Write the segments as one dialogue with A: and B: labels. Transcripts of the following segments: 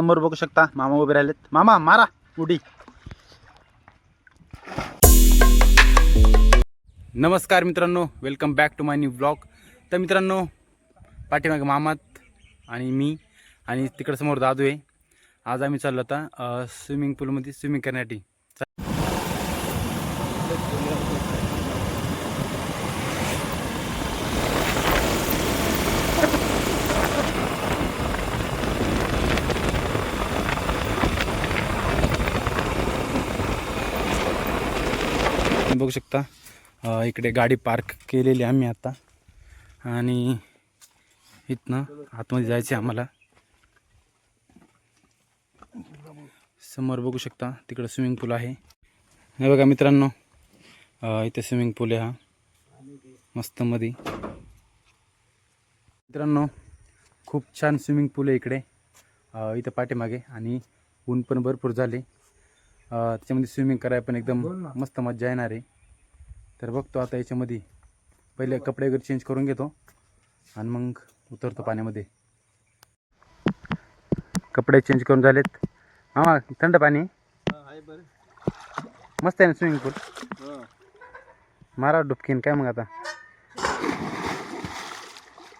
A: समोर बघू शकता. मामा उभे राहिलेत. मामा मारा. उडी. नमस्कार मित्रांनो. Welcome back to my new blog तर मित्रांनो पाठीमागे मामात आणि मी आणि तिकडं समोर दादू आहे. आज आम्ही चाललो आता स्विमिंग पूलमध्ये स्विमिंग करण्यासाठी. बघू शकता. इकडे गाडी पार्क केलेली आम्ही आता. आणि इथनं आतमध्ये जायचं आहे आम्हाला. समोर बघू शकता तिकडं स्विमिंग पूल आहे. हे बघा मित्रांनो इथे स्विमिंग पूल आहे हा. मस्त मध्ये मित्रांनो खूप छान स्विमिंग पूल आहे इकडे. इथं पाठीमागे आणि ऊन पण भरपूर झाले. त्याच्यामध्ये स्विमिंग करायला पण एकदम मस्त मजा येणार आहे. तर बघतो आता याच्यामध्ये. पहिले कपडे वगैरे चेंज करून घेतो. आणि मग उतरतो पाण्यामध्ये. कपडे चेंज करून झालेत. मामा थंड पाणी. मस्त आहे ना स्विमिंग पूल मारा डुबकीन काय मग आता?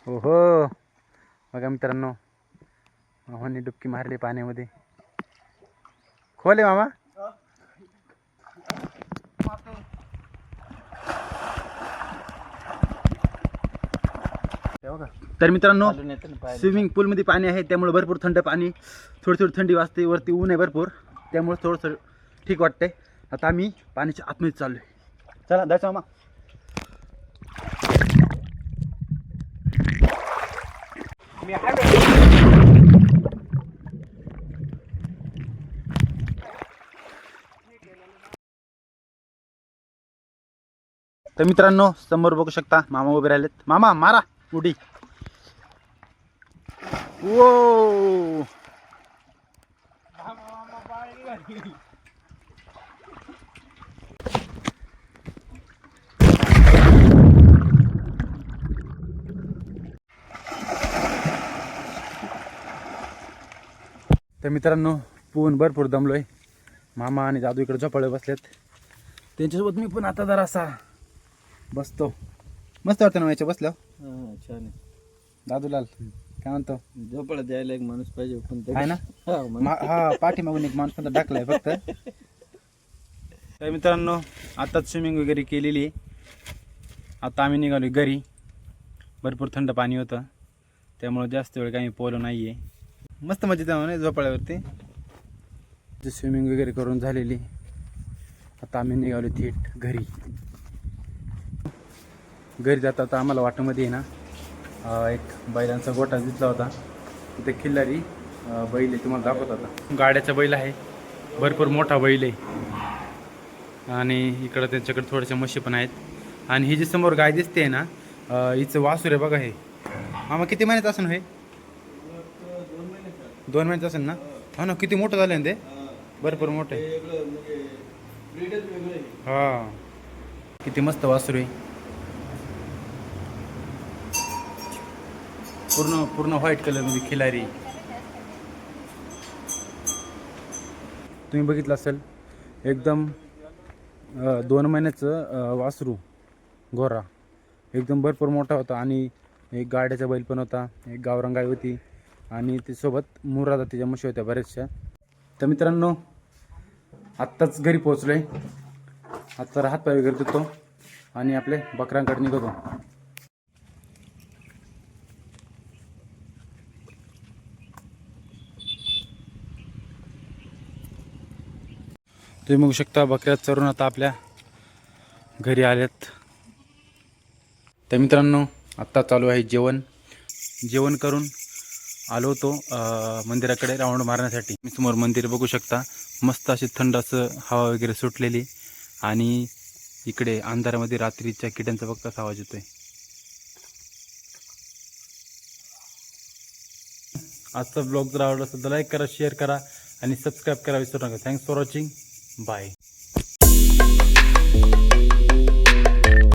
A: हो हो बघा मित्रांनो. मामाने डुबकी मारली पाण्यामध्ये. खोले मामा. तर मित्रांनो स्विमिंग पूलमध्ये पाणी आहे त्यामुळे भरपूर थंड पाणी थोडी थोडी थंडी वाजते वरती ऊन आहे भरपूर त्यामुळे थोडंसं ठीक वाटतंय. आता आम्ही पाण्याच्या आतमध्ये चाललोय. चला जायचं मामा. तर मित्रांनो समोर बघू शकता मामा उभे राहिलेत. मामा मारा. उडी. ओ तर मित्रांनो पून भरपूर दमलोय. मामा आणि दादू इकडे झोपाळे बसलेत. त्यांच्यासोबत मी पण आता जरासा बसतो. मस्त वाटतं ना याच्या बसल्यावर?
B: हा, छान आहे.
A: दादूलाल काय म्हणतो?
B: झोपाळा द्यायला एक माणूस पाहिजे पण ते-
A: आहे ना?
B: हा, मग
A: मा- हा पाठीमागून एक माणूस पण टाकलाय फक्त. तर मित्रांनो आताच स्विमिंग वगैरे केलेली आहे. आता आम्ही निघालो घरी. भरपूर थंड पाणी होतं. त्यामुळं जास्त वेळ काही पोहलो नाही आहे मस्त मजा येते म्हणे झोपाळ्यावरती स्विमिंग वगैरे करून झालेली. आता आम्ही निघालो थेट घरी. घरी जाता आता आम्हाला वाटेमध्ये ना एक बैलांचा गोठा दिसला होता. तिथे खिल्लारी बैल आहे तुम्हाला दाखवत होता. गाड्याचा बैल आहे. भरपूर मोठा बैल आहे. आणि इकडं त्यांच्याकडे थोड्याशा म्हशी पण आहेत. आणि ही जी समोर गाय दिसते ना हिचं वासूर आहे बघा हे. मामा किती महिन्यात असेल हो हे दोन महिन्यात असेल ना? हा ना किती मोठं झालं ना ते? भरपूर मोठं आहे. हा. किती मस्त वासूर आहे. पूर्ण पूर्ण व्हाईट कलरमध्ये खिलारी. तुम्ही बघितलं असेल एकदम दोन महिन्याचं वासरू घोरा. एकदम भरपूर मोठा होता आणि एक गाड्याचा बैल पण होता एक गावरान गाय होती आणि त्यासोबत मुरादा तिच्या म्हशी होत्या बऱ्याचशा. तर मित्रांनो आत्ताच घरी पोहोचलो आहे आत्ता हातपाय वगैरे देतो आणि आपले बकऱ्यांकडे निघतो. तुम्ही बघू शकता बकऱ्या चरून आता आपल्या घरी आल्यात तर मित्रांनो आत्ता चालू आहे जेवण. जेवण करून आलो होतो मंदिराकडे राऊंड मारण्यासाठी. मी समोर मंदिर बघू शकता. मस्त अशी थंड असं हवा वगैरे सुटलेली आणि इकडे अंधारामध्ये रात्रीच्या किड्यांचा फक्त आवाज येतोय. आजचा ब्लॉग जर आवडला असेल तर लाईक करा शेअर करा आणि सबस्क्राईब करा विसरू नका. Thanks for watching Bye.